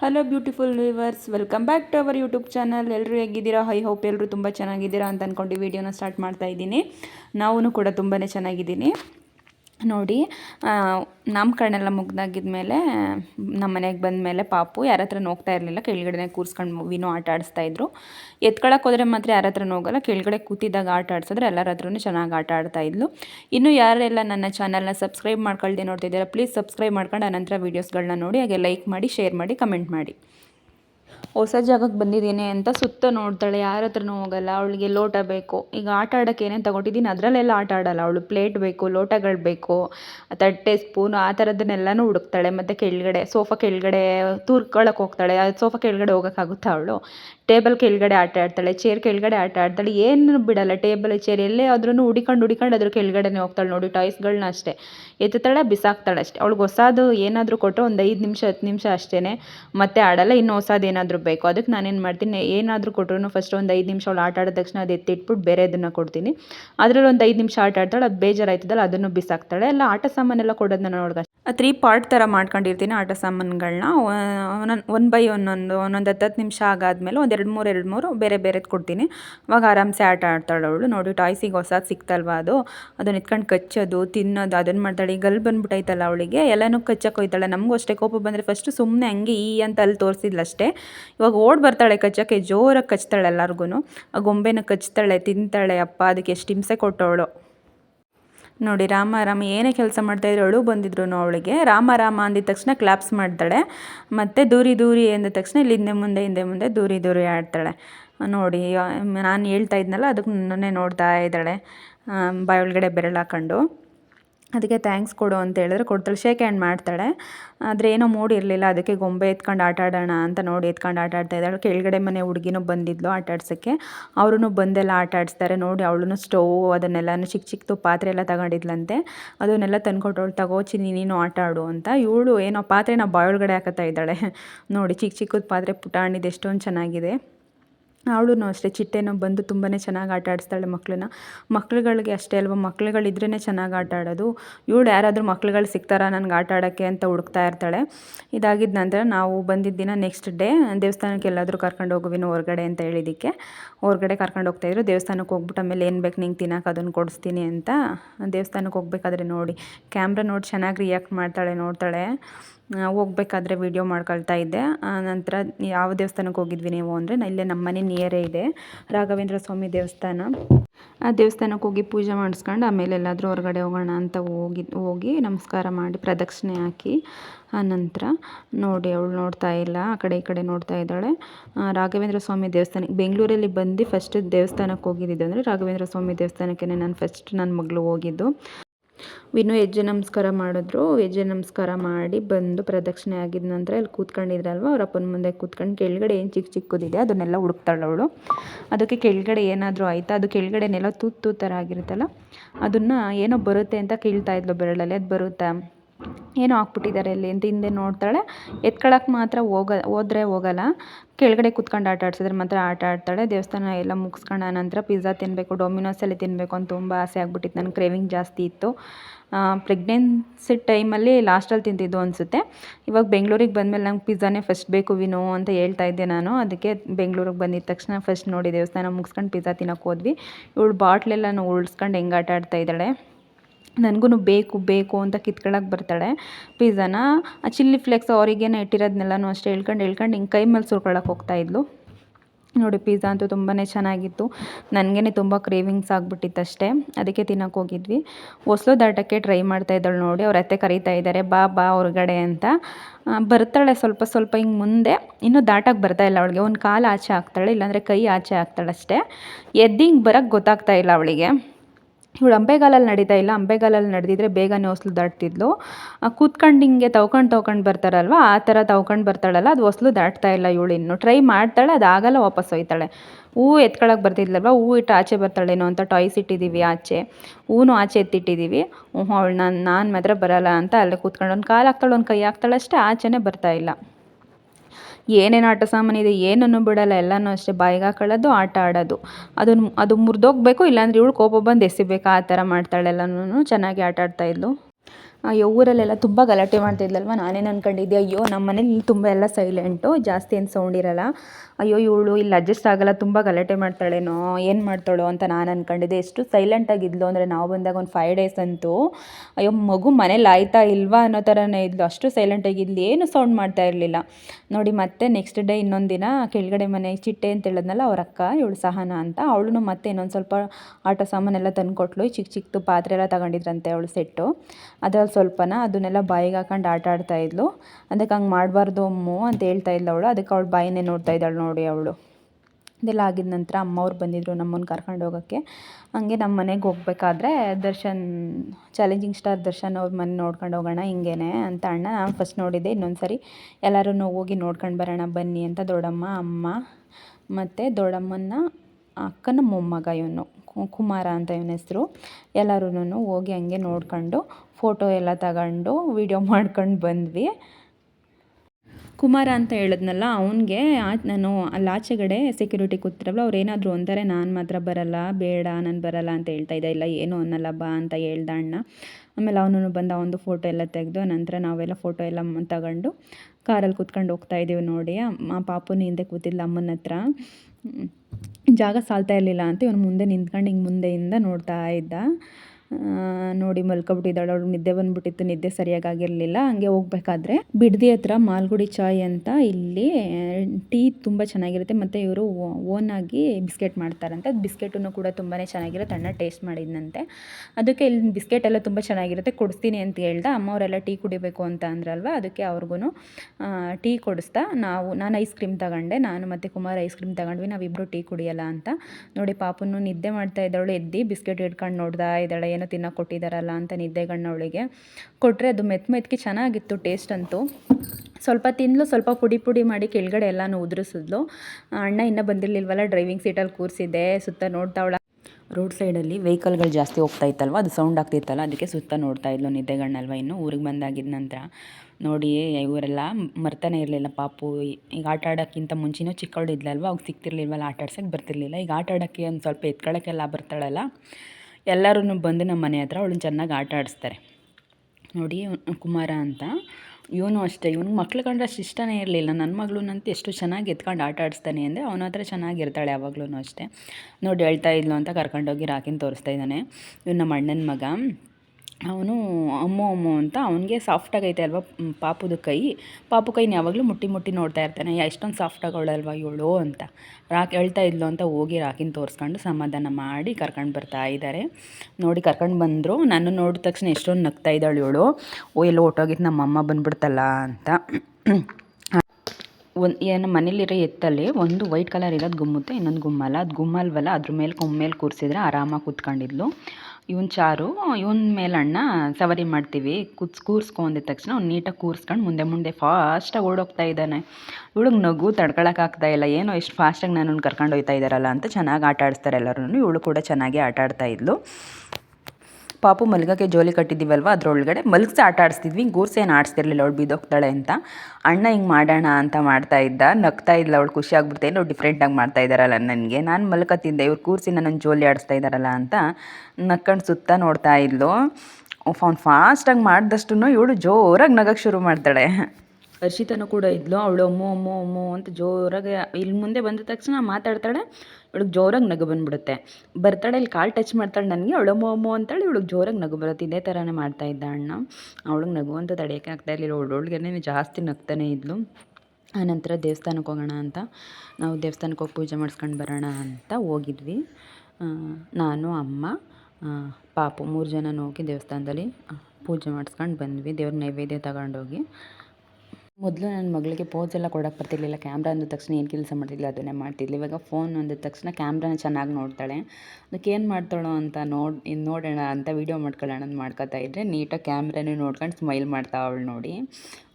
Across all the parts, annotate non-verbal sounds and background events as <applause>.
Hello beautiful viewers welcome back to our YouTube channel ಎಲ್ಲರೂ ಹೇಗಿದ್ದೀರಾ? High hope ಎಲ್ಲರೂ ತುಂಬ ಚೆನ್ನಾಗಿದ್ದೀರಾ ಅಂತ ಅಂದ್ಕೊಂಡು ವಿಡಿಯೋನ ಸ್ಟಾರ್ಟ್ ಮಾಡ್ತಾ ಇದ್ದೀನಿ. ನಾವೂ ಕೂಡ ತುಂಬಾ ಚೆನ್ನಾಗಿದ್ದೀನಿ. ನೋಡಿ ನಾಮಕರಣ ಎಲ್ಲ ಮುಗ್ದಾಗಿದ್ಮೇಲೆ ನಮ್ಮ ಮನೆಗೆ ಬಂದಮೇಲೆ ಪಾಪು ಯಾರ ಹತ್ರ ಹೋಗ್ತಾ ಇರಲಿಲ್ಲ. ಕೆಳಗಡೆ ಕೂರಿಸ್ಕೊಂಡು ವಿನೋ ಆಟ ಆಡಿಸ್ತಾಯಿದ್ರು ಎತ್ಕೊಳಕ್ಕೆ ಹೋದರೆ ಮಾತ್ರ ಯಾರ ಹತ್ರನೂ ಹೋಗೋಲ್ಲ. ಕೆಳಗಡೆ ಕೂತಿದ್ದಾಗ ಆಟ ಆಡಿಸಿದ್ರೆ ಎಲ್ಲರ ಹತ್ರನೂ ಚೆನ್ನಾಗಿ ಆಟ ಆಡ್ತಾ ಇದ್ಲು. ಇನ್ನು ಯಾರೆಲ್ಲ ನನ್ನ ಚಾನಲ್ನ ಸಬ್ಸ್ಕ್ರೈಬ್ ಮಾಡ್ಕೊಳ್ದೆ ನೋಡ್ತಿದ್ದೀರಾ, ಪ್ಲೀಸ್ ಸಬ್ಸ್ಕ್ರೈಬ್ ಮಾಡ್ಕೊಂಡು ಆನಂತರ ವೀಡಿಯೋಸ್ಗಳನ್ನ ನೋಡಿ, ಹಾಗೆ ಲೈಕ್ ಮಾಡಿ ಶೇರ್ ಮಾಡಿ ಕಮೆಂಟ್ ಮಾಡಿ. ಹೊಸ ಜಾಗಕ್ಕೆ ಬಂದಿದ್ದೀನಿ ಅಂತ ಸುತ್ತ ನೋಡ್ತಾಳೆ, ಯಾರ ಹತ್ರನೂ ಹೋಗಲ್ಲ, ಅವಳಿಗೆ ಲೋಟ ಬೇಕು. ಈಗ ಆಟ ಆಡೋಕ್ಕೆ ಏನೇನು ತಗೊಟ್ಟಿದ್ದೀನಿ ಅದರಲ್ಲೆಲ್ಲ ಆಟ ಆಡಲ್ಲ. ಅವಳು ಪ್ಲೇಟ್ ಬೇಕು, ಲೋಟಗಳು ಬೇಕು, ತಟ್ಟೆ, ಸ್ಪೂನು ಆ ಥರದನ್ನೆಲ್ಲನೂ ಹುಡುಕ್ತಾಳೆ. ಮತ್ತು ಕೆಳಗಡೆ, ಸೋಫಾ ಕೆಳಗಡೆ ತೂರ್ಕೊಳಕ್ಕೆ ಹೋಗ್ತಾಳೆ. ಅದು ಸೋಫಾ ಕೆಳಗಡೆ ಹೋಗೋಕ್ಕಾಗುತ್ತಾ ಅವಳು? ಟೇಬಲ್ ಕೆಳಗಡೆ ಆಟ ಆಡ್ತಾಳೆ ಚೇರ್ ಕೆಳಗಡೆ ಆಟ ಆಡ್ತಾಳೆ, ಏನು ಬಿಡಲ್ಲ, ಟೇಬಲ್ ಚೇರ್ ಎಲ್ಲೇ ಆದ್ರೂ ಹುಡಿಕೊಂಡು ಹುಡಿಕೊಂಡು ಅದ್ರ ಕೆಳಗಡೆನೇ ಹೋಗ್ತಾಳೆ ನೋಡಿ ಟಾಯ್ಸ್ಗಳನ್ನ ಅಷ್ಟೇ. ಎತ್ತುತ್ತಾಳೆ, ಬಿಸಾಕ್ತಾಳೆ ಅಷ್ಟೇ. ಅವಳಿಗೆ ಹೊಸದು ಏನಾದರೂ ಕೊಟ್ಟರೆ ಒಂದು ಐದು ನಿಮಿಷ, ಹತ್ತು ನಿಮಿಷ ಅಷ್ಟೇ ಮತ್ತೆ ಆಡಲ್ಲ, ಇನ್ನು ಹೊಸದು ಏನಾದರೂ ಬೇಕು. ಅದಕ್ಕೆ ನಾನೇನು ಮಾಡ್ತೀನಿ, ಏನಾದರೂ ಕೊಟ್ಟರು ಫಸ್ಟ್ ಒಂದು ಐದು ನಿಮಿಷ ಅವಳು ಆಟ ಆಡಿದ ತಕ್ಷಣ ಅದು ಎತ್ತಿಟ್ಬಿಟ್ಟು ಬೇರೆದನ್ನು ಕೊಡ್ತೀನಿ. ಅದರಲ್ಲಿ ಒಂದು ಐದು ನಿಮಿಷ ಆಟ ಆಡ್ತಾಳೆ, ಅದು ಬೇಜಾರಾಯ್ತದಲ್ಲ, ಅದನ್ನು ಬಿಸಾಕ್ತಾಳೆ. ಎಲ್ಲ ಆಟ ಸಾಮಾನೆಲ್ಲ ಕೊಡೋದನ್ನ ನೋಡ್ದೆ ತ್ರೀ ಪಾರ್ಟ್ ಥರ ಮಾಡ್ಕೊಂಡಿರ್ತೀನಿ ಆಟ ಸಾಮಾನುಗಳನ್ನ ಒಂದೊಂದು ಒನ್ ಬೈ ಒಂದೊಂದು ಒಂದೊಂದು ಹತ್ತು ಹತ್ತು ನಿಮಿಷ ಆಗಾದಮೇಲೆ ಒಂದು ಎರಡು ಮೂರು ಎರಡು ಮೂರು ಬೇರೆ ಬೇರೆದು ಕೊಡ್ತೀನಿ. ಅವಾಗ ಆರಾಮ್ಸೆ ಆಟ ಆಡ್ತಾಳೆ ಅವಳು. ನೋಡಿ, ಟಾಯ್ಸಿಗೆ ಹೊಸದು ಸಿಕ್ತಲ್ವ ಅದು. ಅದನ್ನ ಎತ್ಕೊಂಡು ಕಚ್ಚೋದು, ತಿನ್ನೋದು ಅದನ್ನು ಮಾಡ್ತಾಳೆ. ಈಗ ಗಲ್ ಬಂದ್ಬಿಟ್ಟೈತಲ್ಲ ಅವಳಿಗೆ. ಎಲ್ಲನೂ ಕಚ್ಚಕ್ಕೆ ಹೋಯ್ತಾಳೆ. ನಮಗೂ ಅಷ್ಟೇ ಕೋಪ ಬಂದರೆ ಫಸ್ಟು ಸುಮ್ಮನೆ ಹಂಗೆ ಈ ಅಂತ ಅಲ್ಲಿ ತೋರಿಸಿದ್ಲಷ್ಟೇ ಇವಾಗ ಓಡ್ ಬರ್ತಾಳೆ ಕಚ್ಚೋಕ್ಕೆ, ಜೋರಾಗಿ ಕಚ್ತಾಳೆ ಎಲ್ಲರಿಗೂ ಆ ಗೊಂಬೆನ ಕಚ್ತಾಳೆ, ತಿಂತಾಳೆ. ಅಪ್ಪ, ಅದಕ್ಕೆ ಎಷ್ಟು ಹಿಂಸೆ ಕೊಟ್ಟವಳು. ನೋಡಿ, ರಾಮ ರಾಮ ಏನೇ ಕೆಲಸ ಮಾಡ್ತಾ ಇದ್ರು ಅವಳು ಬಂದಿದ್ರು ಅವಳಿಗೆ. ರಾಮ ರಾಮ ಅಂದಿದ ತಕ್ಷಣ ಕ್ಲಾಪ್ಸ್ ಮಾಡ್ತಾಳೆ. ಮತ್ತು ದೂರಿ ದೂರಿ ಅಂದ ತಕ್ಷಣ ಇಲ್ಲಿ ಹಿಂದೆ ಮುಂದೆ ಹಿಂದೆ ಮುಂದೆ ದೂರಿ ದೂರಿ ಆಡ್ತಾಳೆ. ನೋಡಿ ನಾನು ಹೇಳ್ತಾ ಇದ್ನಲ್ಲ, ಅದಕ್ಕೆ ನನ್ನೇ ನೋಡ್ತಾ ಇದ್ದಾಳೆ. ಬಾಯೊಳಗಡೆ ಬೆರಳು ಹಾಕೊಂಡು ಅದಕ್ಕೆ ಥ್ಯಾಂಕ್ಸ್ ಕೊಡು ಅಂತ ಹೇಳಿದ್ರೆ ಕೊಡ್ತಾಳೆ. ಶೇಕ್ ಹ್ಯಾಂಡ್ ಮಾಡ್ತಾಳೆ. ಆದರೆ ಏನೋ ಮೂಡ್ ಇರಲಿಲ್ಲ. ಅದಕ್ಕೆ ಗೊಂಬೆ ಎತ್ಕೊಂಡು ಆಟ ಆಡೋಣ ಅಂತ ನೋಡಿ ಎತ್ಕೊಂಡು ಆಟ ಆಡ್ತಾ ಇದ್ದಾಳೆ. ಕೆಳಗಡೆ ಮನೆ ಹುಡುಗಿನೂ ಬಂದಿದ್ಲು ಆಟ ಆಡ್ಸೋಕ್ಕೆ. ಅವರು ಬಂದೆಲ್ಲ ಆಟ ಆಡಿಸ್ತಾರೆ. ನೋಡಿ ಅವಳು ಸ್ಟೋವ್ ಅದನ್ನೆಲ್ಲ ಚಿಕ್ಕ ಚಿಕ್ಕದು ಪಾತ್ರೆ ಎಲ್ಲ ತಗೊಂಡಿದ್ಲಂತೆ. ಅದನ್ನೆಲ್ಲ ತಂದ್ಕೊಟ್ಟವಳು ತಗೋಚಿ ನೀನು ಆಟ ಆಡು ಅಂತ. ಇವಳು ಏನೋ ಪಾತ್ರೆನ ಬಾಯೊಳಗಡೆ ಹಾಕತ್ತಾ ಇದ್ದಾಳೆ. ನೋಡಿ ಚಿಕ್ಕ ಚಿಕ್ಕದು ಪಾತ್ರೆ ಪುಟಾಣಿದ್ದು ಎಷ್ಟೊಂದು ಚೆನ್ನಾಗಿದೆ. ಅವಳು ಅಷ್ಟೇ, ಚಿಟ್ಟೆನೋ ಬಂದು ತುಂಬಾ ಚೆನ್ನಾಗಿ ಆಟ ಆಡಿಸ್ತಾಳೆ ಮಕ್ಕಳನ್ನ ಮಕ್ಳುಗಳಿಗೆ ಅಷ್ಟೇ ಅಲ್ವ ಮಕ್ಳುಗಳಿದ್ರೇ ಚೆನ್ನಾಗಿ ಆಟ ಆಡೋದು. ಇವಳು ಯಾರಾದರೂ ಮಕ್ಳುಗಳು ಸಿಗ್ತಾರಾ ನನಗೆ ಆಟ ಆಡೋಕ್ಕೆ ಅಂತ ಹುಡುಕ್ತಾ ಇರ್ತಾಳೆ. ಇದಾಗಿದ್ದ ನಂತರ ನಾವು ಬಂದಿದ್ದ ದಿನ ನೆಕ್ಸ್ಟ್ ಡೇ ದೇವಸ್ಥಾನಕ್ಕೆ ಎಲ್ಲಾದರೂ ಕರ್ಕೊಂಡು ಹೋಗುವಿನ ಹೊರಗಡೆ ಅಂತ ಹೇಳಿದ್ದಕ್ಕೆ ಹೊರಗಡೆ ಕರ್ಕೊಂಡು ಹೋಗ್ತಾಯಿದ್ರು ದೇವಸ್ಥಾನಕ್ಕೆ ಹೋಗ್ಬಿಟ್ಟು ಆಮೇಲೆ ಏನು ಬೇಕು ನಿಂಗೆ ತಿನ್ನೋಕೆ ಅದನ್ನು ಕೊಡಿಸ್ತೀನಿ ಅಂತ ದೇವಸ್ಥಾನಕ್ಕೆ ಹೋಗ್ಬೇಕಾದ್ರೆ ನೋಡಿ. ಕ್ಯಾಮ್ರಾ ನೋಡಿ ಚೆನ್ನಾಗಿ ರಿಯಾಕ್ಟ್ ಮಾಡ್ತಾಳೆ, ನೋಡ್ತಾಳೆ. ಹೋಗ್ಬೇಕಾದ್ರೆ ವೀಡಿಯೋ ಮಾಡ್ಕೊಳ್ತಾ ಇದ್ದೆ. ನಂತರ ಯಾವ ದೇವಸ್ಥಾನಕ್ಕೆ ಹೋಗಿದ್ವಿ ನೀವು ಅಂದರೆ ಇಲ್ಲೇ ನಮ್ಮ ಮನೆ ನಿಯರೇ ಇದೆ, ರಾಘವೇಂದ್ರ ಸ್ವಾಮಿ ದೇವಸ್ಥಾನ. ಆ ದೇವಸ್ಥಾನಕ್ಕೆ ಹೋಗಿ ಪೂಜೆ ಮಾಡಿಸ್ಕೊಂಡು ಆಮೇಲೆ ಎಲ್ಲಾದರೂ ಹೊರಗಡೆ ಹೋಗೋಣ ಅಂತ ಹೋಗಿ ಹೋಗಿ ನಮಸ್ಕಾರ ಮಾಡಿ ಪ್ರದಕ್ಷಿಣೆ ಹಾಕಿ, ಆ ನಂತರ ನೋಡಿ ಅವಳು ನೋಡ್ತಾ ಇಲ್ಲ, ಆ ಕಡೆ ಈ ಕಡೆ ನೋಡ್ತಾ ಇದ್ದಾಳೆ. ರಾಘವೇಂದ್ರ ಸ್ವಾಮಿ ದೇವಸ್ಥಾನಕ್ಕೆ ಬೆಂಗಳೂರಲ್ಲಿ ಬಂದು ಫಸ್ಟ್ ದೇವಸ್ಥಾನಕ್ಕೆ ಹೋಗಿದ್ದಿದ್ದು ಅಂದರೆ ರಾಘವೇಂದ್ರ ಸ್ವಾಮಿ ದೇವಸ್ಥಾನಕ್ಕೆ ನಾನು ಫಸ್ಟ್ ನನ್ನ ಮಗಳು ಹೋಗಿದ್ದು. ವಿನು ಹೆಜ್ಜೆ ನಮಸ್ಕಾರ ಮಾಡಿದ್ರು. ಹೆಜ್ಜೆ ನಮಸ್ಕಾರ ಮಾಡಿ ಬಂದು ಪ್ರದಕ್ಷಿಣೆ ಆಗಿದ ನಂತರ ಅಲ್ಲಿ ಕೂತ್ಕೊಂಡಿದ್ರಲ್ವ? ಅವ್ರ ಅಪ್ಪನ ಮುಂದೆ ಕೂತ್ಕೊಂಡು ಕೆಳಗಡೆ ಏನು ಚಿಕ್ಕ ಚಿಕ್ಕದಿದೆ ಅದನ್ನೆಲ್ಲ ಅವಳು. ಅದಕ್ಕೆ ಕೆಳಗಡೆ ಏನಾದರೂ ಆಯಿತಾ? ಅದು ಕೆಳಗಡೆನೆಲ್ಲ ತೂತು ತೂತು ಥರ ಆಗಿರುತ್ತಲ್ಲ? ಅದನ್ನು ಏನೋ ಬರುತ್ತೆ ಅಂತ ಕೇಳ್ತಾ ಇದ್ಲು ಬೆರಳಲ್ಲಿ. ಅದು ಬರುತ್ತಾ? ಏನೋ ಹಾಕ್ಬಿಟ್ಟಿದ್ದಾರೆ ಅಲ್ಲಿ ಅಂತ ಹಿಂದೆ ನೋಡ್ತಾಳೆ. ಎತ್ಕೊಳಕ್ಕೆ ಮಾತ್ರ ಹೋಗ, ಹೋದ್ರೆ ಹೋಗಲ್ಲ. ಕೆಳಗಡೆ ಕುತ್ಕೊಂಡು ಆಟ ಆಡ್ಸಿದ್ರೆ ಮಾತ್ರ ಆಟ ಆಡ್ತಾಳೆ. ದೇವಸ್ಥಾನ ಎಲ್ಲ ಮುಗಿಸ್ಕೊಂಡು ನಂತರ ಪಿಜ್ಜಾ ತಿನ್ನಬೇಕು ಡೊಮಿನೋಸಲ್ಲಿ ತಿನ್ನಬೇಕು ಅಂತ ತುಂಬ ಆಸೆ ಆಗ್ಬಿಟ್ಟಿತ್ತು. ನನಗೆ ಕ್ರೇವಿಂಗ್ ಜಾಸ್ತಿ ಇತ್ತು. ಪ್ರೆಗ್ನೆನ್ಸಿ ಟೈಮಲ್ಲಿ ಲಾಸ್ಟಲ್ಲಿ ತಿಂತಿದ್ದು ಅನಿಸುತ್ತೆ. ಇವಾಗ ಬೆಂಗಳೂರಿಗೆ ಬಂದಮೇಲೆ ನಂಗೆ ಪಿಜ್ಜಾನೇ ಫಸ್ಟ್ ಬೇಕು ವಿನೋ ಅಂತ ಹೇಳ್ತಾ ಇದ್ದೆ ನಾನು. ಅದಕ್ಕೆ ಬೆಂಗಳೂರಿಗೆ ಬಂದಿದ್ದ ತಕ್ಷಣ ಫಸ್ಟ್ ನೋಡಿ ದೇವಸ್ಥಾನ ಮುಗಿಸ್ಕೊಂಡು ಪಿಜ್ಜಾ ತಿನ್ನೋಕೆ ಹೋದ್ವಿ. ಇವಳು ಬಾಟ್ಲೆಲ್ಲ ಉಳಿಸ್ಕೊಂಡು ಹೆಂಗೆ ಆಟ ಆಡ್ತಾ ಇದ್ದಾಳೆ. ನನಗೂ ಬೇಕು ಬೇಕು ಅಂತ ಕಿತ್ಕೊಳ್ಳೋಕೆ ಬರ್ತಾಳೆ. ಪಿಝಾನ ಆ ಚಿಲ್ಲಿ ಫ್ಲೇಕ್ಸ್ ಅವರಿಗೇನೆ ಇಟ್ಟಿರೋದನ್ನೆಲ್ಲನೂ ಅಷ್ಟೇ ಹೇಳ್ಕೊಂಡು ಹೇಳ್ಕೊಂಡು ಹಿಂಗೆ ಕೈ ಮೇಲೆ ಸುರ್ಕೊಳಕ್ಕೆ ಹೋಗ್ತಾಯಿದ್ಲು ನೋಡಿ ಪಿಝಾ ಅಂತೂ ತುಂಬಾ ಚೆನ್ನಾಗಿತ್ತು. ನನಗೇ ತುಂಬ ಕ್ರೇವಿಂಗ್ಸ್ ಆಗಿಬಿಟ್ಟಿತ್ತು ಅಷ್ಟೇ. ಅದಕ್ಕೆ ತಿನ್ನೋಕೆ ಹೋಗಿದ್ವಿ. ಹೊಸ್ಲು ದಾಟಕ್ಕೆ ಟ್ರೈ ಮಾಡ್ತಾ ಇದ್ದಾಳೆ ನೋಡಿ. ಅವ್ರ ಅತ್ತೆ ಕರೀತಾ ಇದ್ದಾರೆ ಬಾ ಬಾ ಹೊರಗಡೆ ಅಂತ. ಬರ್ತಾಳೆ ಸ್ವಲ್ಪ ಸ್ವಲ್ಪ ಹಿಂಗೆ ಮುಂದೆ. ಇನ್ನೂ ದಾಟಕ್ಕೆ ಇಲ್ಲ ಅವಳಿಗೆ. ಒಂದು ಕಾಲು ಆಚೆ ಹಾಕ್ತಾಳೆ, ಇಲ್ಲಾಂದರೆ ಕೈ ಆಚೆ ಹಾಕ್ತಾಳೆ ಅಷ್ಟೇ. ಎದ್ದು ಹಿಂಗೆ ಬರೋಕ್ಕೆ ಗೊತ್ತಾಗ್ತಾ ಇಲ್ಲ ಅವಳಿಗೆ. ಇವಳು ಅಂಬೆಗಾಲಲ್ಲಿ ನಡೀತಾ ಇಲ್ಲ. ಅಂಬೆಗಾಲಲ್ಲಿ ನಡೆದಿದ್ರೆ ಬೇಗನೆ ಹೊಸ್ಲು ದಾಟ್ತಿದ್ಲು. ಕೂತ್ಕೊಂಡು ಹಿಂಗೆ ತವ್ಕೊಂಡು ತವ್ಕೊಂಡು ಬರ್ತಾರಲ್ವ? ಆ ಥರ ತವ್ಕೊಂಡು ಬರ್ತಾಳಲ್ಲ, ಅದು ಹೊಸ್ಲು ದಾಟ್ತಾ ಇಲ್ಲ ಇವಳು ಇನ್ನು. ಟ್ರೈ ಮಾಡ್ತಾಳೆ, ಅದು ಆಗಲ್ಲ ವಾಪಸ್ ಹೋಯ್ತಾಳೆ. ಹೂವು ಎತ್ಕೊಳಕ್ಕೆ ಬರ್ತಿದ್ಲಲ್ವ? ಹೂ ಇಟ್ಟು ಆಚೆ ಬರ್ತಾಳೇನೋ ಅಂತ ಟಾಯ್ಸ್ ಇಟ್ಟಿದ್ದೀವಿ ಆಚೆ. ಹೂನು ಆಚೆ ಎತ್ತಿಟ್ಟಿದ್ದೀವಿ. ಹ್ಞೂ ಅವಳು ನಾನು ನಾನು ಮಾತ್ರ ಬರಲ್ಲ ಅಂತ ಅಲ್ಲೇ ಕೂತ್ಕೊಂಡು, ಒಂದು ಕಾಲು ಹಾಕ್ತಾಳೆ, ಒಂದು ಕೈ ಹಾಕ್ತಾಳಷ್ಟೇ ಆಚೆನೇ ಬರ್ತಾ ಇಲ್ಲ. ಏನೇನು ಆಟ ಇದೆ, ಏನನ್ನು ಬಿಡಲ್ಲ, ಎಲ್ಲನೂ ಅಷ್ಟೇ ಬಾಯಿಗೆ ಹಾಕೊಳ್ಳೋದು, ಆಟ ಆಡೋದು. ಅದನ್ನು ಅದು ಮುರಿದೋಗ್ಬೇಕು, ಇಲ್ಲಾಂದರೆ ಇವಳು ಕೋಪ ಬಂದು ಎಸಿಬೇಕು, ಆ ಥರ ಮಾಡ್ತಾಳೆ ಎಲ್ಲನೂ ಚೆನ್ನಾಗಿ ಆಟ ಆಡ್ತಾಯಿದ್ಲು ಊರಲ್ಲೆಲ್ಲ ತುಂಬ ಗಲಾಟೆ ಮಾಡ್ತಿದ್ಲಲ್ವ? ನಾನೇನು ಅಂದ್ಕೊಂಡಿದ್ದೆ ಅಯ್ಯೋ ನಮ್ಮ ಮನೇಲಿ ತುಂಬ ಎಲ್ಲ ಸೈಲೆಂಟು ಜಾಸ್ತಿ ಏನು ಸೌಂಡ್ ಇರಲ್ಲ. ಅಯ್ಯೋ, ಇವಳು ಇಲ್ಲಿ ಅಡ್ಜಸ್ಟ್ ಆಗಲ್ಲ, ತುಂಬ ಗಲಾಟೆ ಮಾಡ್ತಾಳೇನೋ, ಏನು ಮಾಡ್ತಾಳೋ ಅಂತ ನಾನು ಅಂದ್ಕೊಂಡಿದ್ದೆ ಎಷ್ಟು ಸೈಲೆಂಟಾಗಿದ್ಲು ಅಂದರೆ ನಾವು ಬಂದಾಗ ಒಂದು ಫೈವ್ ಡೇಸ್ ಅಂತೂ. ಅಯ್ಯೋ, ಮಗು ಮನೇಲಿ ಆಯ್ತಾ ಇಲ್ವಾ ಅನ್ನೋ ಥರನೇ ಇದ್ಲು. ಅಷ್ಟು ಸೈಲೆಂಟಾಗಿದ್ಲು ಏನು ಸೌಂಡ್ ಮಾಡ್ತಾ ಇರಲಿಲ್ಲ. ನೋಡಿ, ಮತ್ತೆ ನೆಕ್ಸ್ಟ್ ಡೇ ಇನ್ನೊಂದು ದಿನ ಕೆಳಗಡೆ ಮನೆ ಚಿಟ್ಟೆ ಅಂತ ಹೇಳಿದ್ನಲ್ಲ, ಅವ್ರ ಅಕ್ಕ, ಇವಳು ಸಹನ ಅಂತ ಅವಳು ಮತ್ತೆ ಇನ್ನೊಂದು ಸ್ವಲ್ಪ ಆಟ ಸಾಮಾನೆಲ್ಲ ತಂದುಕೊಟ್ಲು. ಚಿಕ್ಕ ಚಿಕ್ಕದು ಪಾತ್ರೆ ಎಲ್ಲ ತಗೊಂಡಿದ್ರಂತೆ ಅವಳು ಸೆಟ್ಟು ಅದ್ರಲ್ಲಿ ಸ್ವಲ್ಪನ ಅದನ್ನೆಲ್ಲ ಬಾಯಿಗೆ ಹಾಕೊಂಡು ಆಟ ಆಡ್ತಾ ಇದ್ಲು. ಅದಕ್ಕೆ ಹಂಗೆ ಮಾಡಬಾರ್ದು ಅಮ್ಮು ಅಂತ ಹೇಳ್ತಾ ಇದ್ಲು ಅವಳು. ಅದಕ್ಕೆ ಅವಳು ಬಾಯಿನೇ ನೋಡ್ತಾ ಇದ್ದಾಳು ನೋಡಿ ಅವಳು. ಇದೆಲ್ಲ ಆಗಿದ ನಂತರ ಅಮ್ಮವ್ರು ಬಂದಿದ್ದರು ನಮ್ಮನ್ನು ಕರ್ಕೊಂಡು ಹೋಗೋಕ್ಕೆ. ಹಂಗೆ ನಮ್ಮ ಮನೆಗೆ ಹೋಗ್ಬೇಕಾದ್ರೆ ದರ್ಶನ್ ಚಾಲೆಂಜಿಂಗ್ ಸ್ಟಾರ್ ದರ್ಶನ್ ಅವ್ರ ಮನೆ ನೋಡ್ಕೊಂಡು ಹೋಗೋಣ ಹಿಂಗೇನೆ ಅಂತ ಅಣ್ಣ ನಾನು ಫಸ್ಟ್ ನೋಡಿದ್ದೆ. ಇನ್ನೊಂದು ಸರಿ ಎಲ್ಲರೂ ಹೋಗಿ ನೋಡ್ಕೊಂಡು ಬರೋಣ ಬನ್ನಿ ಅಂತ ದೊಡ್ಡಮ್ಮ, ಅಮ್ಮ ಮತ್ತು ದೊಡ್ಡಮ್ಮನ ಅಕ್ಕನ ಮೊಮ್ಮಗ ಇವನು ಕುಮಾರ ಅಂತ ಇವನ ಹೆಸರು. ಎಲ್ಲರೂ ಹೋಗಿ ಹಂಗೆ ನೋಡ್ಕೊಂಡು ಫೋಟೋ ಎಲ್ಲ ತಗೊಂಡು ವೀಡಿಯೋ <laughs> ಮಾಡ್ಕೊಂಡು ಬಂದ್ವಿ. ಕುಮಾರ ಅಂತ ಹೇಳಿದ್ನಲ್ಲ, ಅವನಿಗೆ ನಾನು ಅಲ್ಲಿ ಆಚೆಗಡೆ ಸೆಕ್ಯೂರಿಟಿ ಕೂತಿರಲ್ಲ ಅವ್ರು ಏನಾದರೂ ಅಂತಾರೆ, ನಾನು ಮಾತ್ರ ಬರಲ್ಲ, ಬೇಡ, ನಾನು ಬರಲ್ಲ ಅಂತ ಹೇಳ್ತಾ ಇದ್ದೆ. ಇಲ್ಲ, ಏನೂ ಅನ್ನಲ್ಲ, ಬಾ ಅಂತ ಹೇಳ್ದ ಅಣ್ಣ. ಆಮೇಲೆ ಅವನು ಬಂದು ಅವನದು ಫೋಟೋ ಎಲ್ಲ ತೆಗೆದು, ನಂತರ ನಾವೆಲ್ಲ ಫೋಟೋ ಎಲ್ಲ ತಗೊಂಡು ಕಾರಲ್ಲಿ ಕೂತ್ಕೊಂಡು ಹೋಗ್ತಾ ಇದ್ದೀವಿ ನೋಡಿ. ಆ ಪಾಪುನ ಹಿಂದೆ ಕೂತಿಲ್ಲ ಅಮ್ಮನ ಹತ್ರ. ಜಾಗ ಸಾಲ್ತಾ ಇರಲಿಲ್ಲ ಅಂತ ಇವನು ಮುಂದೆ ನಿಂತ್ಕೊಂಡು ಹಿಂಗೆ ಮುಂದೆಯಿಂದ ನೋಡ್ತಾ ಇದ್ದ. ನೋಡಿ ಮಲ್ಕೊಬಿಟ್ಟಿದ್ದಾಳೆ. ಅವಳು ನಿದ್ದೆ ಬಂದ್ಬಿಟ್ಟಿತ್ತು, ನಿದ್ದೆ ಸರಿಯಾಗಿ ಆಗಿರಲಿಲ್ಲ ಹಂಗೆ ಹೋಗ್ಬೇಕಾದ್ರೆ ಬಿಡದಿ ಹತ್ರ ಮಾಲ್ಗುಡಿ ಚಾಯ್ ಅಂತ ಇಲ್ಲಿ, ಟೀ ತುಂಬ ಚೆನ್ನಾಗಿರುತ್ತೆ. ಮತ್ತು ಇವರು ಓನ್ ಆಗಿ ಬಿಸ್ಕೆಟ್ ಮಾಡ್ತಾರಂತೆ. ಅದು ಬಿಸ್ಕೆಟನ್ನು ಕೂಡ ತುಂಬಾ ಚೆನ್ನಾಗಿರುತ್ತೆ. ಅಣ್ಣ ಟೇಸ್ಟ್ ಮಾಡಿದ್ನಂತೆ. ಅದಕ್ಕೆ ಇಲ್ಲಿ ಬಿಸ್ಕೆಟ್ ಎಲ್ಲ ತುಂಬ ಚೆನ್ನಾಗಿರುತ್ತೆ. ಕೊಡಿಸ್ತೀನಿ ಅಂತ ಹೇಳ್ದೆ. ಅಮ್ಮವರೆಲ್ಲ ಟೀ ಕುಡಿಬೇಕು ಅಂತ ಅಂದ್ರಲ್ವ? ಅದಕ್ಕೆ ಅವ್ರಿಗೂ ಟೀ ಕೊಡಿಸ್ತಾ ನಾವು, ನಾನು ಐಸ್ ಕ್ರೀಮ್ ತಗೊಂಡೆ. ನಾನು ಮತ್ತು ಕುಮಾರ್ ಐಸ್ ಕ್ರೀಮ್ ತಗೊಂಡ್ವಿ. ನಾವಿಬ್ಬರು ಟೀ ಕುಡಿಯಲ್ಲ ಅಂತ. ನೋಡಿ ಪಾಪನ್ನು ನಿದ್ದೆ ಮಾಡ್ತಾ ಇದ್ದವಳು ಎದ್ದು ಬಿಸ್ಕೆಟ್ ಇಟ್ಕೊಂಡು ನೋಡ್ದಾ ಇದ್ದಾಳೆ. ಏನೋ ತಿನ್ನೋ ಕೊಟ್ಟಿದ್ದಾರಲ್ಲ ಅಂತ ನಿದ್ದೆಗಣ್ಣ ಅವಳಿಗೆ. ಕೊಟ್ಟರೆ ಅದು ಮೆತ್ತ ಮೆತ್ತಗೆ ಚೆನ್ನಾಗಿತ್ತು ಟೇಸ್ಟ್ ಅಂತೂ. ಸ್ವಲ್ಪ ತಿಂದಲು, ಸ್ವಲ್ಪ ಪುಡಿ ಪುಡಿ ಮಾಡಿ ಕೆಳಗಡೆ ಎಲ್ಲನೂ ಉದುರಿಸಿದ್ಲು. ಅಣ್ಣ ಇನ್ನೂ ಬಂದಿರಲಿಲ್ವಲ್ಲ ಡ್ರೈವಿಂಗ್ ಸೀಟಲ್ಲಿ ಕೂರಿಸಿದ್ದೆ, ಸುತ್ತ ನೋಡ್ತಾವಳ ರೋಡ್ ಸೈಡಲ್ಲಿ ವೆಹಿಕಲ್ಗಳು ಜಾಸ್ತಿ ಹೋಗ್ತಾ ಇತ್ತಲ್ವ? ಅದು ಸೌಂಡ್ ಆಗ್ತಿತ್ತಲ್ಲ, ಅದಕ್ಕೆ ಸುತ್ತ ನೋಡ್ತಾ ಇದ್ಲು ನಿದ್ದೆಗಣ್ಣಲ್ವ ಇನ್ನು. ಊರಿಗೆ ಬಂದಾಗಿದ್ದ ನಂತರ. ನೋಡಿ, ಇವರೆಲ್ಲ ಮರ್ತಾನೆ ಇರಲಿಲ್ಲ, ಪಾಪು. ಈಗ ಆಟ ಆಡೋಕ್ಕಿಂತ ಮುಂಚೆನೂ ಚಿಕ್ಕವಳು ಇದ್ಲಲ್ವ ಅವ್ಗೆ ಸಿಗ್ತಿರ್ಲಿಲ್ವಲ್ಲ ಆಟ ಆಡ್ಸೋಕ್ಕೆ ಬರ್ತಿರ್ಲಿಲ್ಲ. ಈಗ ಆಟ ಆಡೋಕ್ಕೆ ಒಂದು ಸ್ವಲ್ಪ ಎತ್ಕೊಳ್ಳೋಕ್ಕೆಲ್ಲ ಬರ್ತಾಳಲ್ಲ. ಎಲ್ಲರೂ ಬಂದು ನಮ್ಮ ಮನೆ ಹತ್ರ ಅವಳನ್ನ ಚೆನ್ನಾಗಿ ಆಟ ಆಡಿಸ್ತಾರೆ. ನೋಡಿ, ಕುಮಾರ ಅಂತ. ಇವನು ಅಷ್ಟೇ. ಇವನು ಮಕ್ಳು ಕಂಡ್ರೆ ಅಷ್ಟು ಇಷ್ಟನೇ ಇರಲಿಲ್ಲ. ನನ್ನ ಮಗಳನ್ನಂತೂ ಎಷ್ಟು ಚೆನ್ನಾಗಿ ಎತ್ಕೊಂಡು ಆಟ ಆಡಿಸ್ತಾನೆ ಅಂದರೆ ಅವನ ಹತ್ರ ಚೆನ್ನಾಗಿರ್ತಾಳೆ ಯಾವಾಗ್ಲೂ ಅಷ್ಟೇ. ನೋಡಿ, ಹೇಳ್ತಾ ಇದ್ಲು ಅಂತ ಕರ್ಕೊಂಡೋಗಿ ರಾಕಿನ ತೋರಿಸ್ತಾ ಇದ್ದಾನೆ. ಇವನು ನಮ್ಮ ಅಣ್ಣನ ಮಗ. ಅವನು ಅಮ್ಮ ಅಮ್ಮ ಅಂತ ಅವನಿಗೆ ಸಾಫ್ಟಾಗೈತೆ ಅಲ್ವಾ ಪಾಪುದ ಕೈ. ಪಾಪು ಕೈನ ಯಾವಾಗಲೂ ಮುಟ್ಟಿ ಮುಟ್ಟಿ ನೋಡ್ತಾ ಇರ್ತಾನೆ ಎಷ್ಟೊಂದು ಸಾಫ್ಟ್ ಅವಳಲ್ವ ಇವಳು? ಅಂತ. ರಾಕ್ ಹೇಳ್ತಾ ಇದ್ಲು ಅಂತ ಹೋಗಿ ರಾಕಿನ ತೋರಿಸ್ಕೊಂಡು ಸಮಾಧಾನ ಮಾಡಿ ಕರ್ಕೊಂಡು ಬರ್ತಾ ಇದ್ದಾರೆ ನೋಡಿ, ಕರ್ಕೊಂಡು ಬಂದರು. ನಾನು ನೋಡಿದ ತಕ್ಷಣ ಎಷ್ಟೊಂದು ನಗ್ತಾ ಇದ್ದಾಳು ಇವಳು. ಓ, ಎಲ್ಲ ಹೊಟ್ಟೋಗಿತ್ತು ನಮ್ಮ ಅಮ್ಮ ಬಂದ್ಬಿಡ್ತಲ್ಲ ಅಂತ. ಒಂದು, ಏನು, ಮನೇಲಿರೋ ಎತ್ತಲ್ಲಿ ಒಂದು ವೈಟ್ ಕಲರ್ ಇರೋದು ಗುಮ್ಮುತ್ತೆ, ಇನ್ನೊಂದು ಗುಮ್ಮಲ್ಲ. ಅದು ಗುಮ್ಮಲ್ವಲ್ಲ, ಅದ್ರ ಮೇಲೆ ಮೇಲೆ ಕೂರಿಸಿದ್ರೆ ಆರಾಮಾಗಿ ಕೂತ್ಕೊಂಡಿದ್ಲು. ಇವನ್ ಚಾರು, ಇವನ್ ಮೇಲೆ ಅಣ್ಣ ಸವಾರಿ ಮಾಡ್ತೀವಿ. ಕುದ್ಸ್ ಕೂರಿಸ್ಕೊಂಡಿದ ತಕ್ಷಣ ಅವ್ನು ನೀಟಾಗಿ ಕೂರಿಸ್ಕೊಂಡು ಮುಂದೆ ಮುಂದೆ ಫಾಸ್ಟಾಗಿ ಓಡೋಗ್ತಾ ಇದ್ದಾನೆ. ಇವಳಿಗೆ ನಗು ತಡ್ಕೊಳಕ್ಕಾಗ್ತಾ ಇಲ್ಲ. ಏನೋ ಎಷ್ಟು ಫಾಸ್ಟಾಗಿ ನಾನು ಕರ್ಕೊಂಡು ಹೋಗ್ತಾ ಇದ್ದಾರಲ್ಲ ಅಂತ ಚೆನ್ನಾಗಿ ಆಟ ಆಡಿಸ್ತಾರೆ ಎಲ್ಲರೂ ಇವಳು ಕೂಡ ಚೆನ್ನಾಗಿ ಆಟ ಆಡ್ತಾ ಇದ್ಲು. ಪಾಪು ಮಲ್ಗಕ್ಕೆ ಜೋಲಿ ಕಟ್ಟಿದ್ದೀವಲ್ವ? ಅದರೊಳಗಡೆ ಮಲಗಿಸಿ ಆಟ ಆಡಿಸ್ತಿದ್ವಿ. ಗೂರ್ಸೇನು ಆಡಿಸ್ತಿರ್ಲಿಲ್ಲ ಅವಳು ಬಿದ್ದೋಗ್ತಾಳೆ ಅಂತ. ಅಣ್ಣ ಹಿಂಗೆ ಮಾಡೋಣ ಅಂತ ಮಾಡ್ತಾ ಇದ್ದ. ನಗ್ತಾ ಇದ್ಲ ಅವಳು. ಖುಷಿ ಆಗ್ಬಿಡ್ತೇನೆ ಏನೋ ಡಿಫ್ರೆಂಟಾಗಿ ಮಾಡ್ತಾ ಇದ್ದಾರಲ್ಲ ನನಗೆ. ನಾನು ಮಲ್ಕತ್ತಿದ್ದೆ. ಇವ್ರು ಕೂರಿಸಿ ನನ್ನ ಜೋಲಿ ಆಡಿಸ್ತಾ ಇದ್ದಾರಲ್ಲ ಅಂತ ನಕ್ಕೊಂಡು ಸುತ್ತ ನೋಡ್ತಾ ಇದ್ಲು. ಅವ್ನು ಫಾಸ್ಟಾಗಿ ಮಾಡಿದಷ್ಟು ಇವಳು ಜೋರಾಗಿ ನಗಕ್ಕೆ ಶುರು ಮಾಡ್ತಾಳೆ. ಹರ್ಷಿತನೂ ಕೂಡ ಇದ್ಲು. ಅವಳು ಅಮ್ಮ ಅಮ್ಮ ಅಮ್ಮ ಅಂತ ಜೋರಾಗಿ ಇಲ್ಲಿ ಮುಂದೆ ಬಂದ ತಕ್ಷಣ ಮಾತಾಡ್ತಾಳೆ. ಇವಳಿಗೆ ಜೋರಾಗಿ ನಗು ಬಂದ್ಬಿಡುತ್ತೆ. ಬರ್ತಾಳೆ, ಇಲ್ಲಿ ಕಾಲು ಟಚ್ ಮಾಡ್ತಾಳೆ ನನಗೆ. ಅವಳು ಅಮ್ಮ ಅಮ್ಮ ಅಂತೇಳಿ. ಇವಳಿಗೆ ಜೋರಾಗಿ ನಗು ಬರುತ್ತೆ. ಇದೇ ಥರನೇ ಮಾಡ್ತಾ ಇದ್ದ ಅಣ್ಣ. ಅವಳಿಗೆ ನಗು ಅಂತ ತಡೆಯೋಕೆ ಆಗ್ತಾ ಇರಲಿಲ್ಲ. ಅವಳೊಳಗೇನೆ ಜಾಸ್ತಿ ನಗ್ತಾನೆ ಇದ್ಲು. ಆನಂತರ ದೇವಸ್ಥಾನಕ್ಕೆ ಹೋಗೋಣ ಅಂತ. ನಾವು ದೇವಸ್ಥಾನಕ್ಕೆ ಹೋಗಿ ಪೂಜೆ ಮಾಡಿಸ್ಕೊಂಡು ಬರೋಣ ಅಂತ ಹೋಗಿದ್ವಿ. ನಾನು, ಅಮ್ಮ ಪಾಪು ಮೂರು ಜನ ಹೋಗಿ ದೇವಸ್ಥಾನದಲ್ಲಿ ಪೂಜೆ ಮಾಡಿಸ್ಕೊಂಡು ಬಂದ್ವಿ. ದೇವ್ರ ನೈವೇದ್ಯ ತಗೊಂಡೋಗಿ. ಮೊದಲು ನನ್ನ ಮಗಳಿಗೆ ಪೋಸ್ ಎಲ್ಲ ಕೊಡೋಕೆ ಬರ್ತಿರ್ಲಿಲ್ಲ. ಕ್ಯಾಮ್ರಾ ಅಂದ ತಕ್ಷಣ ಏನು ಕೆಲಸ ಮಾಡ್ತಿದ್ಲು ಅದನ್ನೇ ಮಾಡ್ತಿದ್ಲು. ಇವಾಗ ಫೋನ್ ಅಂದ ತಕ್ಷಣ ಕ್ಯಾಮ್ರಾನ ಚೆನ್ನಾಗಿ ನೋಡ್ತಾಳೆ. ಅದಕ್ಕೆ ಏನು ಮಾಡ್ತಾಳೋ ಅಂತ ನೋಡಿ ಇನ್ನು ನೋಡೋಣ ಅಂತ ವೀಡಿಯೋ ಮಾಡ್ಕೊಳ್ಳೋಣ ಅಂತ ಮಾಡ್ಕೊತಾ ಇದ್ದರೆ ನೀಟಾಗಿ ಕ್ಯಾಮ್ರಾನೇ ನೋಡ್ಕೊಂಡು ಸ್ಮೈಲ್ ಮಾಡ್ತಾ ಅವಳು ನೋಡಿ.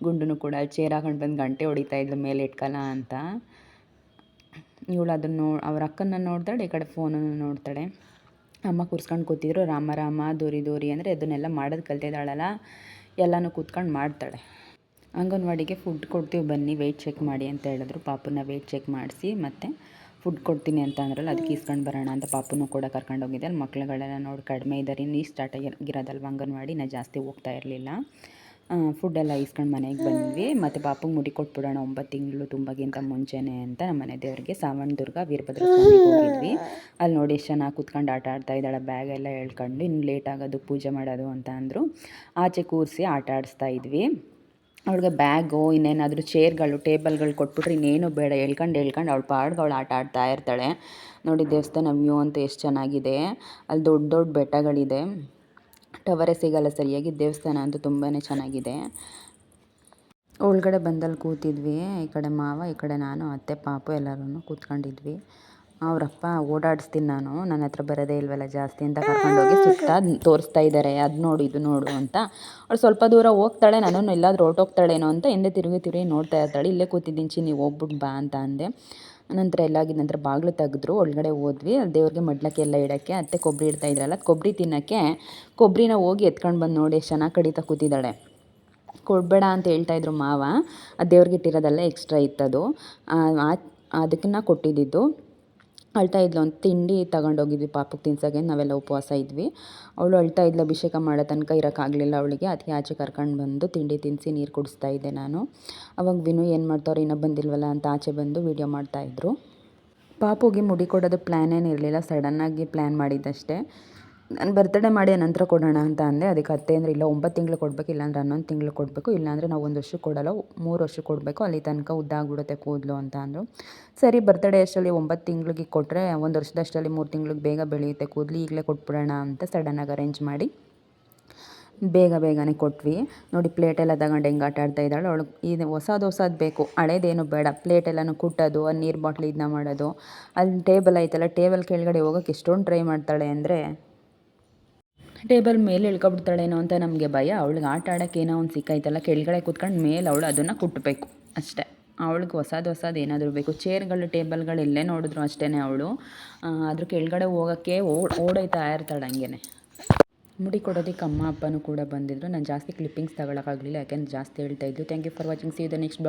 ಗುಂಡು ಕೂಡ ಚೇರ್ ಹಾಕೊಂಡು ಬಂದು ಗಂಟೆ ಹೊಡಿತಾ ಇದ್ಲು ಮೇಲೆ ಇಟ್ಕಲ್ಲ ಅಂತ. ಇವಳು ಅದನ್ನು ಅವ್ರ ಅಕ್ಕನ ನೋಡ್ತಾಳೆ, ಈ ಕಡೆ ಫೋನನ್ನು ನೋಡ್ತಾಳೆ. ಅಮ್ಮ ಕೂರ್ಸ್ಕೊಂಡು ಕೂತಿದ್ರು. ರಾಮ ರಾಮ, ದೂರಿ ದೂರಿ ಅಂದರೆ ಅದನ್ನೆಲ್ಲ ಮಾಡೋದು ಕಲ್ತಿದ್ದಾಳಲ್ಲ. ಎಲ್ಲನೂ ಕೂತ್ಕೊಂಡು ಮಾಡ್ತಾಳೆ. ಅಂಗನವಾಡಿಗೆ ಫುಡ್ ಕೊಡ್ತೀವಿ, ಬನ್ನಿ ವೆಯ್ಟ್ ಚೆಕ್ ಮಾಡಿ ಅಂತ ಹೇಳಿದ್ರು. ಪಾಪುನ ವೆಯ್ಟ್ ಚೆಕ್ ಮಾಡಿಸಿ ಮತ್ತು ಫುಡ್ ಕೊಡ್ತೀನಿ ಅಂತ ಅಂದ್ರಲ್ಲ, ಅದಕ್ಕೆ ಇಸ್ಕೊಂಡು ಬರೋಣ ಅಂತ ಪಾಪುನೂ ಕೂಡ ಕರ್ಕೊಂಡು ಹೋಗಿದ್ದೆ. ಅಲ್ಲಿ ಮಕ್ಳುಗಳೆಲ್ಲ ನೋಡಿ ಕಡಿಮೆ ಇದ್ದಾರೆ ಇನ್ನೂ ಸ್ಟಾರ್ಟ್ ಆಗಿರೋದಲ್ವ ಅಂಗನವಾಡಿ ನಾ ಜಾಸ್ತಿ ಹೋಗ್ತಾ ಇರಲಿಲ್ಲ. ಫುಡ್ಡೆಲ್ಲ ಇಸ್ಕೊಂಡು ಮನೆಗೆ ಬಂದ್ವಿ. ಮತ್ತು ಪಾಪುಗೆ ಮುಡಿ ಕೊಟ್ಬಿಡೋಣ, ಒಂಬತ್ತು ತಿಂಗಳು ತುಂಬಗಿಂತ ಮುಂಚೆನೇ ಅಂತ ನಮ್ಮ ಮನೆ ದೇವರಿಗೆ ಸಾವಣದುರ್ಗ ವೀರಭದ್ರ ಸ್ವಾಮಿ ಹೋಗಿದ್ವಿ. ಅಲ್ಲಿ ನೋಡಿ ಎಷ್ಟು ಚೆನ್ನಾಗಿ ಕೂತ್ಕೊಂಡು ಆಟ ಆಡ್ತಾ ಇದ್ದಾಳೆ ಬ್ಯಾಗ್ ಎಲ್ಲ ಹೇಳ್ಕೊಂಡು ಇನ್ನು ಲೇಟ್ ಆಗೋದು, ಪೂಜೆ ಮಾಡೋದು ಅಂತ ಅಂದರು. ಆಚೆ ಕೂರಿಸಿ ಆಟ ಆಡಿಸ್ತಾ ಇದ್ವಿ. ಅವಳಿಗೆ ಬ್ಯಾಗು, ಇನ್ನೇನಾದರೂ ಚೇರ್ಗಳು, ಟೇಬಲ್ಗಳು ಕೊಟ್ಬಿಟ್ರೆ ಇನ್ನೇನು ಬೇಡ. ಹೇಳ್ಕೊಂಡು ಹೇಳ್ಕೊಂಡು ಅವಳು ಪಾಡ್ಗೆ ಅವಳು ಆಟ ಆಡ್ತಾ ಇರ್ತಾಳೆ. ನೋಡಿ ದೇವಸ್ಥಾನ ವ್ಯೂ ಅಂತ ಎಷ್ಟು ಚೆನ್ನಾಗಿದೆ. ಅಲ್ಲಿ ದೊಡ್ಡ ದೊಡ್ಡ ಬೆಟ್ಟಗಳಿದೆ. ಟವರೇ ಸಿಗಲ್ಲ ಸರಿಯಾಗಿ. ದೇವಸ್ಥಾನ ಅಂತೂ ತುಂಬಾ ಚೆನ್ನಾಗಿದೆ. ಒಳಗಡೆ ಬಂದಲ್ಲಿ ಕೂತಿದ್ವಿ. ಈ ಕಡೆ ಮಾವ, ಈ ಕಡೆ ನಾನು, ಅತ್ತೆ, ಪಾಪು ಎಲ್ಲರೂ ಕೂತ್ಕೊಂಡಿದ್ವಿ. ಅವರಪ್ಪ ಓಡಾಡಿಸ್ತೀನಿ ನಾನು, ನನ್ನ ಹತ್ರ ಬರೋದೇ ಇಲ್ವಲ್ಲ ಜಾಸ್ತಿ ಅಂತ ಕರ್ಕೊಂಡೋಗಿ ಸುತ್ತ ತೋರಿಸ್ತಾ ಇದ್ದಾರೆ ಅದು ನೋಡು, ಇದು ನೋಡು ಅಂತ. ಅವ್ಳು ಸ್ವಲ್ಪ ದೂರ ಹೋಗ್ತಾಳೆ ನಾನು ಎಲ್ಲಾದರೂ ಹೊರಟೋಗ್ತಾಳೇನೋ ಅಂತ ಹಿಂದೆ ತಿರುಗಿ ತಿರುಗಿ ನೋಡ್ತಾ ಇರ್ತಾಳೆ. ಇಲ್ಲೇ ಕೂತಿದ್ದೀನಿ ಚಿ, ನೀವು ಹೋಗ್ಬಿಟ್ಟು ಬಾ ಅಂತ ಅಂದೆ. ನಂತರ ಎಲ್ಲಾಗಿದ ನಂತರ ಬಾಗಿಲು ತೆಗೆದ್ರು, ಒಳಗಡೆ ಹೋದ್ವಿ. ದೇವ್ರಿಗೆ ಮಡ್ಲಕ್ಕೆ ಎಲ್ಲ ಇಡೋಕ್ಕೆ, ಅತ್ತೆ ಕೊಬ್ಬರಿ ಇಡ್ತಾ ಇದ್ರಲ್ಲ ಕೊಬ್ಬರಿ ತಿನ್ನೋಕ್ಕೆ ಕೊಬ್ಬರಿನ ಹೋಗಿ ಎತ್ಕೊಂಡು ಬಂದು ನೋಡಿ ಎಷ್ಟು ಚೆನ್ನಾಗಿ ಕಡಿತಾ ಕೂತಿದ್ದಾಳೆ. ಕೊಡಬೇಡ ಅಂತ ಹೇಳ್ತಾ ಇದ್ರು ಮಾವ. ಆ ದೇವ್ರಿಗೆ ಇಟ್ಟಿರೋದೆಲ್ಲ ಎಕ್ಸ್ಟ್ರಾ ಇತ್ತದು. ಅದಕ್ಕನ್ನ ಕೊಟ್ಟಿದ್ದಿದ್ದು. ಅಳ್ತಾ ಇದ್ಲು ಒಂದು ತಿಂಡಿ ತಗೊಂಡೋಗಿದ್ವಿ ಪಾಪಕ್ಕೆ ತಿನ್ಸೋಕೆ ನಾವೆಲ್ಲ ಉಪವಾಸ ಇದ್ವಿ. ಅವಳು ಅಳ್ತಾ ಇದ್ಲು, ಅಭಿಷೇಕ ಮಾಡೋ ತನಕ ಇರೋಕ್ಕಾಗಲಿಲ್ಲ ಅವಳಿಗೆ, ಅದಕ್ಕೆ ಆಚೆ ಕರ್ಕೊಂಡು ಬಂದು ತಿಂಡಿ ತಿನ್ನಿಸಿ ನೀರು ಕುಡಿಸ್ತಾ ಇದ್ದೆ ನಾನು. ಅವಾಗ ವಿನು ಏನು ಮಾಡ್ತಾವ್ರು, ಇನ್ನೂ ಬಂದಿಲ್ವಲ್ಲ ಅಂತ ಆಚೆ ಬಂದು ವೀಡಿಯೋ ಮಾಡ್ತಾಯಿದ್ರು ಪಾಪುಗೆ ಮುಡಿ ಕೊಡೋದು ಪ್ಲ್ಯಾನ್ ಏನಿರಲಿಲ್ಲ ಸಡನ್ನಾಗಿ ಪ್ಲ್ಯಾನ್ ಮಾಡಿದ್ದಷ್ಟೇ. ನಾನು ಬರ್ತಡೇ ಮಾಡಿ ನಂತರ ಕೊಡೋಣ ಅಂತ ಅಂದೆ. ಅದಕ್ಕೆ ಅತ್ತೆ ಅಂದರೆ, ಇಲ್ಲ, ಒಂಬತ್ತು ತಿಂಗಳು ಕೊಡಬೇಕು, ಇಲ್ಲಾಂದ್ರೆ ಹನ್ನೊಂದು ತಿಂಗಳು ಕೊಡಬೇಕು, ಇಲ್ಲಾಂದರೆ ನಾವು ಒಂದು ವರ್ಷಕ್ಕೆ ಕೊಡಲ್ಲ, ಮೂರು ವರ್ಷಕ್ಕೆ ಕೊಡಬೇಕು, ಅಲ್ಲಿ ತನಕ ಉದ್ದಾಗ್ಬಿಡುತ್ತೆ ಕೂದಲು ಅಂತ ಅಂದರು. ಸರಿ ಬರ್ತಡೇ ಅಷ್ಟರಲ್ಲಿ ಒಂಬತ್ತು ತಿಂಗಳಿಗೆ ಕೊಟ್ಟರೆ ಒಂದು ವರ್ಷದಷ್ಟರಲ್ಲಿ ಮೂರು ತಿಂಗಳಿಗೆ ಬೇಗ ಬೆಳೆಯುತ್ತೆ ಕೂದಲು, ಈಗಲೇ ಕೊಟ್ಬಿಡೋಣ ಅಂತ ಸಡನ್ನಾಗಿ ಅರೇಂಜ್ ಮಾಡಿ ಬೇಗ ಬೇಗನೆ ಕೊಟ್ವಿ. ನೋಡಿ ಪ್ಲೇಟೆಲ್ಲ ತಗೊಂಡು ಹೆಂಗೆ ಆಟ ಆಡ್ತಾ ಇದ್ದಾಳೆ. ಅವಳು, ಇದು ಹೊಸದು ಹೊಸದು ಬೇಕು, ಹಳೇದೇನು ಬೇಡ. ಪ್ಲೇಟೆಲ್ಲನೂ ಕುಟ್ಟೋದು ನೀರು ಬಾಟ್ಲಿ ಇದನ್ನ ಮಾಡೋದು. ಅಲ್ಲಿ ಟೇಬಲ್ ಐತಲ್ಲ ಟೇಬಲ್ ಕೆಳಗಡೆ ಹೋಗೋಕೆ ಎಷ್ಟೊಂದು ಟ್ರೈ ಮಾಡ್ತಾಳೆ ಅಂದರೆ ಟೇಬಲ್ ಮೇಲೆ ಇಳ್ಕೊಬಿಡ್ತಾಳೇನೋ ಅಂತ ನಮಗೆ ಭಯ. ಅವಳಿಗೆ ಆಟ ಆಡೋಕ್ಕೆ ಏನೋ ಒಂದು ಸಿಕ್ಕೈತಲ್ಲ ಕೆಳಗಡೆ ಕೂತ್ಕೊಂಡು ಮೇಲೆ ಅವಳು ಅದನ್ನು ಕುಟ್ಟಬೇಕು ಅಷ್ಟೇ. ಅವಳಿಗೆ ಹೊಸದು ಹೊಸದು ಏನಾದರೂ ಬೇಕು. ಚೇರ್ಗಳು, ಟೇಬಲ್ಗಳು ಎಲ್ಲೇ ನೋಡಿದ್ರು ಅಷ್ಟೇ ಅವಳು. ಅದ್ರ ಕೆಳಗಡೆ ಹೋಗೋಕ್ಕೆ ಓಡೋಯ್ತಾ ಇರ್ತಾಳೆ ಹಂಗೆ ಮುಡಿ ಕೊಡೋದಕ್ಕೆ ಅಮ್ಮ ಅಪ್ಪನೂ ಕೂಡ ಬಂದಿದ್ದರು ನಾನು ಜಾಸ್ತಿ ಕ್ಲಿಪ್ಪಿಂಗ್ಸ್ ತಗೊಳಕ್ಕಾಗಲಿಲ್ಲ ಯಾಕೆಂದ್ರೆ ಜಾಸ್ತಿ ಹೇಳ್ತಾ ಇದ್ದು thank you for watching see the next